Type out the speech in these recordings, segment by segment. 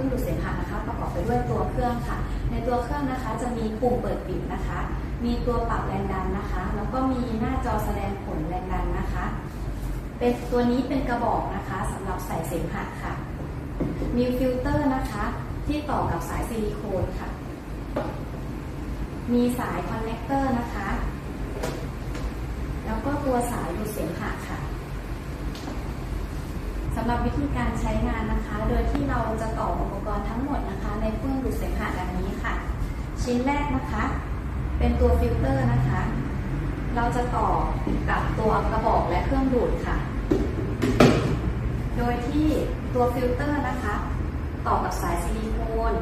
รื่องดูดเสมหะนะคะ ประกอบไปด้วยตัวเครื่องค่ะ ในตัวเครื่องนะคะจะมีปุ่มเปิดปิดนะคะ มีตัวปรับแรงดันนะคะ แล้วก็มีหน้าจอแสดงผลแรงดันนะคะ เป็นตัวนี้เป็นกระบอกนะคะสำหรับใส่เสมหะค่ะ มีฟิลเตอร์นะคะ ที่ต่อกับสายซิลิโคนค่ะ มีสายคอนเนคเตอร์นะคะ แล้วก็ตัวสายดูดเสมหะค่ะำหรับวิธีการใช้งานนะคะ โดยที่เราจะต่ออุปกรณ์ทั้งหมดนะคะ ในเครื่องดูดเสมหะดังนี้ค่ะ ชิ้นแรกนะคะ เป็นตัวฟิลเตอร์นะคะ เราจะต่อกับตัวกระบอกและเครื่องดูดค่ะ โดยที่ตัวฟิลเตอร์นะคะ ต่อกับสายซิลิโคน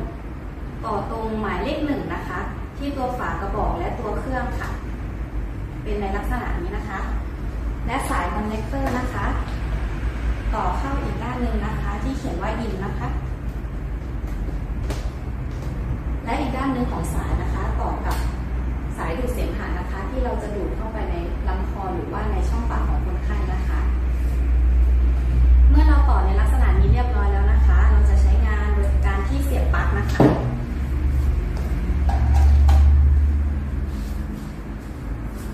ต่อตรงหมายเลขหนึ่งนะคะ ที่ตัวฝากระบอกและตัวเครื่องค่ะ เป็นในลักษณะนี้นะคะ และสายคอนเนคเตอร์นะคะ ต่อเข้าอีกด้านหนึ่งนะคะ ที่เขียนว่าอินนะคะ และอีกด้านหนึ่งของสายนะคะ ต่อกับสายดูดเสมหะนะคะ ที่เราจะดูดเข้าไปในลำคอหรือว่าในช่องปากของคนไข้นะคะ เมื่อเราต่อในลักษณะนี้เรียบร้อยแล้วนะคะ เราจะใช้งานโดยการที่เสียบปลั๊กนะคะ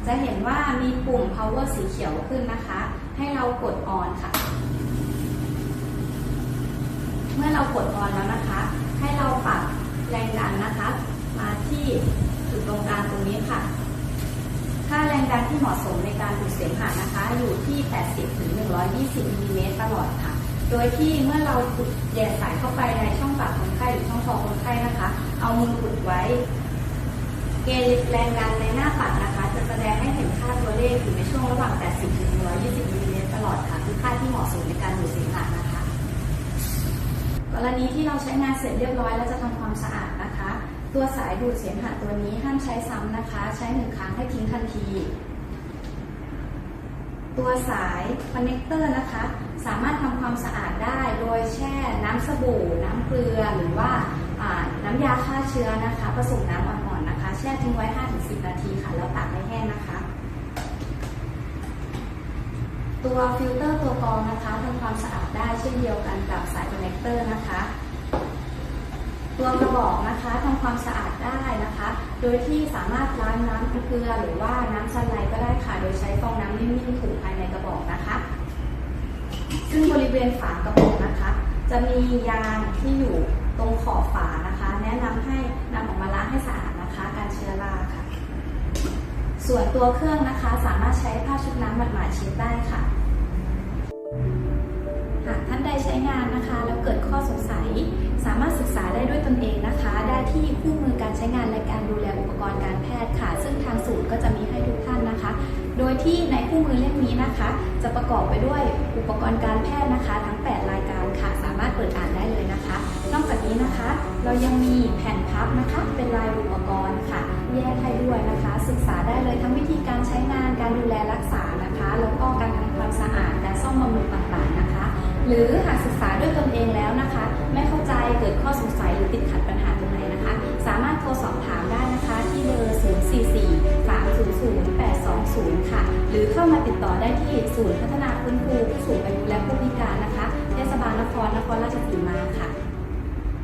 จะเห็น ว่ามีปุ่ม power สีเขียวขึ้นนะคะ ให้เรากด on ค่ะ เมื่อเรากด on แล้วนะคะ ให้เราปรับแรงดันนะคะ มาที่จุดตรงกลางตรงนี้ค่ะ ค่าแรงดันที่เหมาะสมในการดูดเสมหะนะคะ อยู่ที่ 80ถึง120มิลลิเมตรตลอดค่ะ โดยที่เมื่อเราดแย่สายเข้าไปในช่องปากคนไข้หรือช่องคอคนไข้นะคะ เอามืออุดไว้ เกณฑ์แรงดันในหน้าปัดนะคะ จะแสดงให้เห็นค่าตัวเลขอยู่ในช่วงระหว่าง 80 ถึง 120 มิลลิเมตรตลอดค่ะ คือค่าที่เหมาะสมในการดูดเสมหะนะคะ กรณีที่เราใช้งานเสร็จเรียบร้อยแล้วจะทำความสะอาดนะคะ ตัวสายดูดเสมหะตัวนี้ห้ามใช้ซ้ำนะคะ ใช้หนึ่งครั้งให้ทิ้งทันที ตัวสายคอนเนคเตอร์นะคะ สามารถทำความสะอาดได้โดยแช่น้ำสบู่ น้ำเกลือหรือว่าน้ำยาฆ่าเชื้อนะคะ ผสมน้ำอ่อน แช่ทิ้งไว้ 5-10 นาทีค่ะ แล้วตากให้แห้งนะคะ ตัวฟิลเตอร์ตัวกรองนะคะทำความสะอาดได้เช่นเดียวกันกับสายคอนเนคเตอร์นะคะ ตัวกระบอกนะคะทำความสะอาดได้นะคะ โดยที่สามารถล้างน้ำเกลือหรือว่าน้ำสไลด์ก็ได้ค่ะ โดยใช้ฟองน้ำนิ่มๆถูภายในกระบอกนะคะ ซึ่งบริเวณฝากระบอกนะคะ จะมียางที่อยู่ตรงขอบฝานะคะ แนะนำให้นำออกมาล้างให้สะอาด นะคะการเชื้อราค่ะ ส่วนตัวเครื่องนะคะสามารถใช้ผ้าชุบน้ำหมาดๆเช็ดได้ค่ะ หากท่านใดใช้งานนะคะ แล้วเกิดข้อสงสัย สามารถศึกษาได้ด้วยตนเองนะคะ ได้ที่คู่มือการใช้งานและการดูแลอุปกรณ์การแพทย์ค่ะ ซึ่งทางศูนย์ก็จะมีให้ทุกท่านนะคะ โดยที่ในคู่มือเล่มนี้ จะประกอบไปด้วยอุปกรณ์การแพทย์นะคะ ทั้ง 8 รายการค่ะ สามารถเปิดอ่านได้เลยนะคะ นอกจากนี้นะคะ เรายังมีแผ่นพับนะคะ เป็นลายอุปกรณ์ค่ะ แยกให้ด้วยนะคะ ศึกษาได้เลยทั้งวิธีการใช้งานการดูแลรักษานะคะ แล้วก็การทำความสะอาดการซ่อมบำรุงต่างๆนะคะ หรือ รือเข้ามาติดต่อได้ที่ศูนย์พัฒนาฟื้นฟูผู้สูงอายุและผู้พิการนะคะ เทศบาลนครนครราชสีมาค่ะ